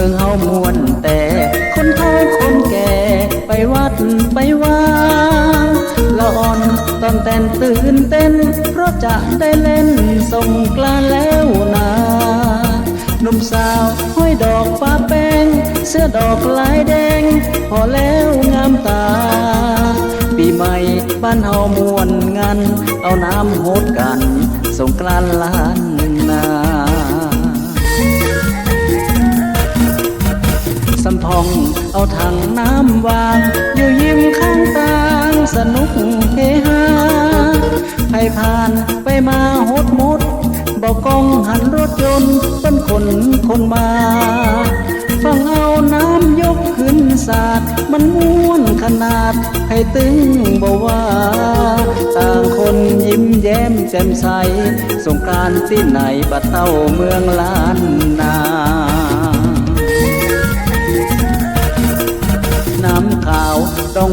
มืองเฮามวนแต่คนเฒ่าคนแก่ไปวัดไปว่าละอ่อนตอนแต่นตื่นเต้น เพราะจะได้เล่นสงกรานแล้วนาหนุ่มสาวห้อยดอกฟ้าแป้ง เสื้อดอกลายแดง พอแล้วงามตา ปีใหม่บ้านเฮามวนงานเอาน้ำโหดกัน สงกรานล้านนา สำทอง เอาถังน้ำวาง อยู่ยิ้มข้างตางสนุกเฮฮาใครผ่านไปมาหดหมดบอกกองหันรถยนต์ต้นคนคนมาฟังเอาน้ำยกขึ้นสาดมันม่วนขนาด ให้ตึงบอกว่า ต่างคนยิ้มแย้มแจ่มใส สงการที่ไหนบัดเต้าเมืองลา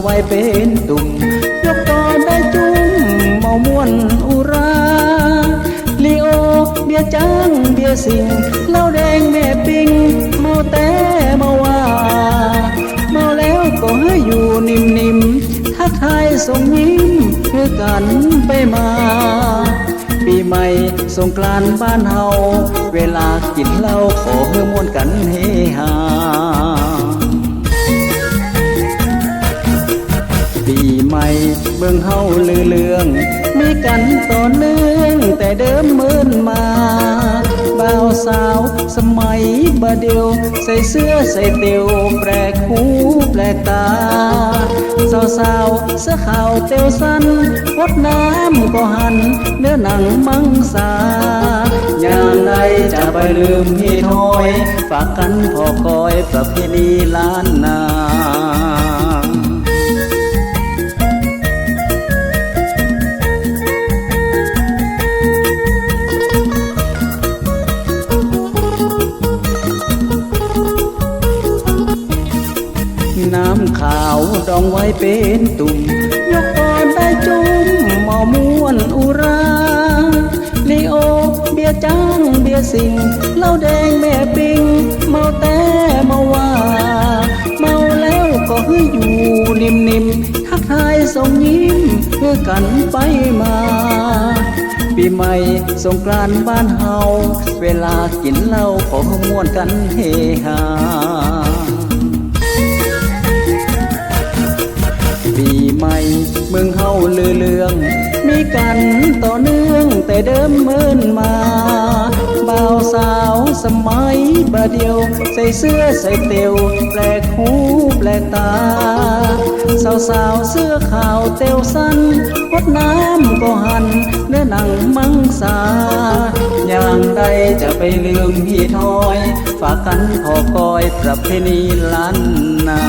ไว้เป็นตุ่มยกต่อได้จุ่มเมาม่วนอุราลีโอเบียร์จ้างเบียร์สิงเหล้าแดงแม่ปิงเมาแต่เมาว่าเมาแล้วก็ให้อยู่นิ่มๆทักทายส่งยิ้มคือกันไปมาปีใหม่สงกรานต์บ้านเฮาเวลากินเหล้าขอเพื่อม่วนกันเฮฮา เมืองเฮาลือเลือง มีกันต่อเนื่องแต่เดิมเมินมาบ่าวสาวสมัยบาเดียว ใส่เสื้อใส่เตียวแปลกหูแปลกตาสาวสาวเสื้อขาวเตียวสั้นวดน้ำก็หัน เนื้อหนังมังสาอย่างไรจะไปลืมพี่ถอย ฝากกันพอคอยประเพณีล้านนา น้ำขาวดองไว้เป็นตุ่ม ยกก่อนได้จุ่มเมาม่วนอุราลีโอ เบียจ้างเบียสิงเหล้าแดงแม่ปิง เมาแต่เมาว่า เมาแล้วก็ให้อยู่นิ่มๆทักทายส่งยิ้มเพื่อกันไปมาปีใหม่สงกรานต์บ้านเฮา เวลากินเหล้าขอม่วนกันเฮฮา มีกันต่อเนื่องแต่เดิมเมินมาบ่าวสาวสมัยบาเดียว ใส่เสื้อใส่เตียวแปลกหูแปลกตา สาวสาวเสื้อขาวเตียวสั้นวดน้ำก็หันเนื้อหนังมังสา อย่างใดจะไปลืมพี่ทอย ฝากกันพอคอยประเพณีล้านนา